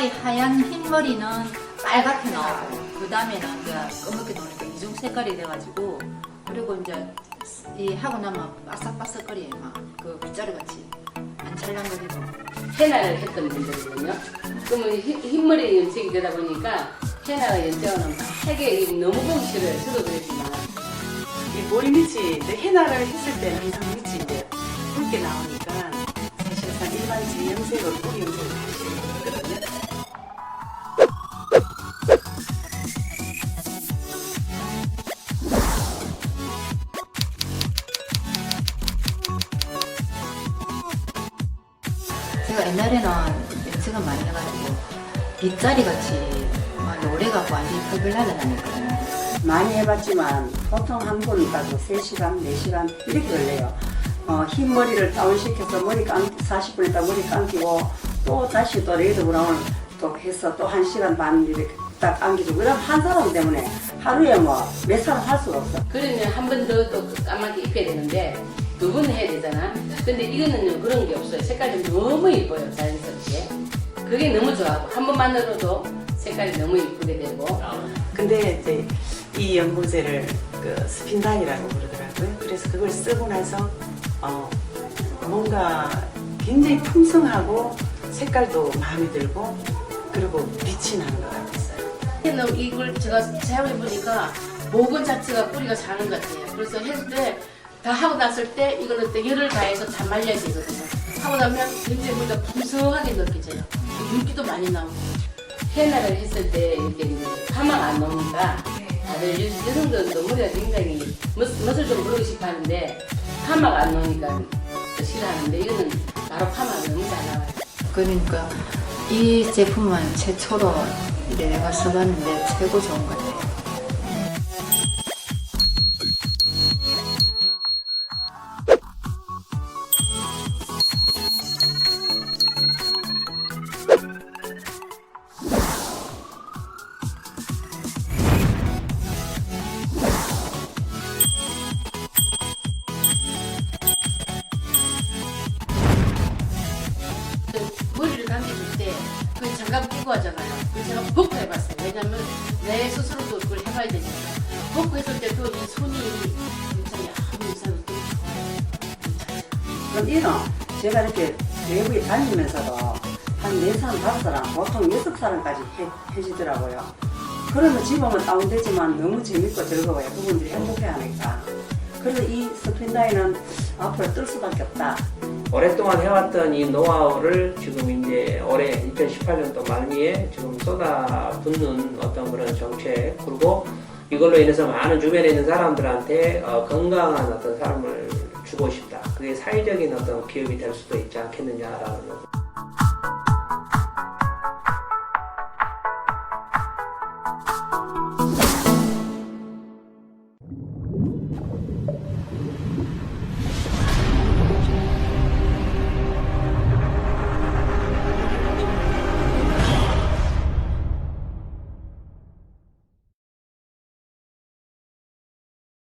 색깔이 하얀 흰머리는 빨갛게 나오고 그 다음에는 이제 검게 나오니까 이중 색깔이 돼가지고 그리고 이제 이 하고 나면 바삭바삭거려요 막그 빗자루 같이 안 찰랑거리고 헤나를 했던 분들이거든요. 그러면 흰- 흰머리 염색이 되다 보니까 헤나 염색하는 되게 너무 보기 싫어요. 저도 그랬지만. 이 머리 밑이 이제 해나를 했을 때는 항상 밑이 이제 붉게 나오니까 사실상 일반 지 염색으로 뿌리 염색을 제가 옛날에는 염색을 많이 해가지고 빗자리 같이 막 노래갖고 완전히 펄펄 날아다녔거든요 많이 해봤지만 보통 한 번 가도 3시간, 4시간 이렇게 걸려요. 어, 흰 머리를 다운시켜서 머리 감, 40분 있다 머리 감기고 또 다시 또 레이드 브라운 또 해서 또 1시간 반 이렇게 딱 감기고 그럼 한 사람 때문에 하루에 뭐 몇 사람 할 수가 없어. 그러면 한 번 더 또 까맣게 입혀야 되는데 두 번 해야 되잖아. 근데 이거는요 그런 게 없어요. 색깔이 너무 이뻐요 자연스럽게. 그게 너무 좋아하고 한 번만으로도 색깔이 너무 이쁘게 되고 근데 이제 이 연고제를 그 스핀다이라고 그러더라고요. 그래서 그걸 쓰고 나서 어, 뭔가 굉장히 풍성하고 색깔도 마음에 들고 그리고 빛이 나는 것 같았어요. 이걸 제가 사용해 보니까 모근 자체가 뿌리가 자는 것 같아요. 그래서 했을 때 다 하고 났을 때 이거는 또 열을 가해서 다 말려야 되거든요. 하고 나면 굉장히 뭔가 풍성하게 느껴져요. 윤기도 많이 나오고. 헤나를 했을 때 이렇게 파마가 안 나오니까 다들 여- 여성들도 머리가 굉장히 멋, 멋을 좀 부르고 싶어 하는데 파마가 안 나오니까 또 싫어하는데 이거는 바로 파마가 너무 잘 나와요. 그러니까 이 제품은 최초로 내가 써봤는데 최고 좋은 것 같아요 머리를 감겨줄 때 그 장갑 끼고 하잖아요. 그 제가 벗고 해봤어요. 왜냐면 내 스스로도 그걸 해봐야 되니까. 벗고 했을 때도 이 손이 굉장히 아무 이상도 또 좋아요. 그럼 이는 제가 이렇게 외부에 다니면서도 한 4사람, 5사람, 보통 6사람까지 해, 해주더라고요. 그러면 집오면 다운되지만 너무 재밌고 즐거워요. 그분들이 행복해하니까. 그래서 이 스핀다이는 앞으로 뜰 수밖에 없다. 오랫동안 해왔던 이 노하우를 지금 이제 올해 2018년도 말미에 지금 쏟아붓는 어떤 그런 정책 그리고 이걸로 인해서 많은 주변에 있는 사람들한테 어, 건강한 어떤 사람을 주고 싶다. 그게 사회적인 어떤 기업이 될 수도 있지 않겠느냐라는 거죠.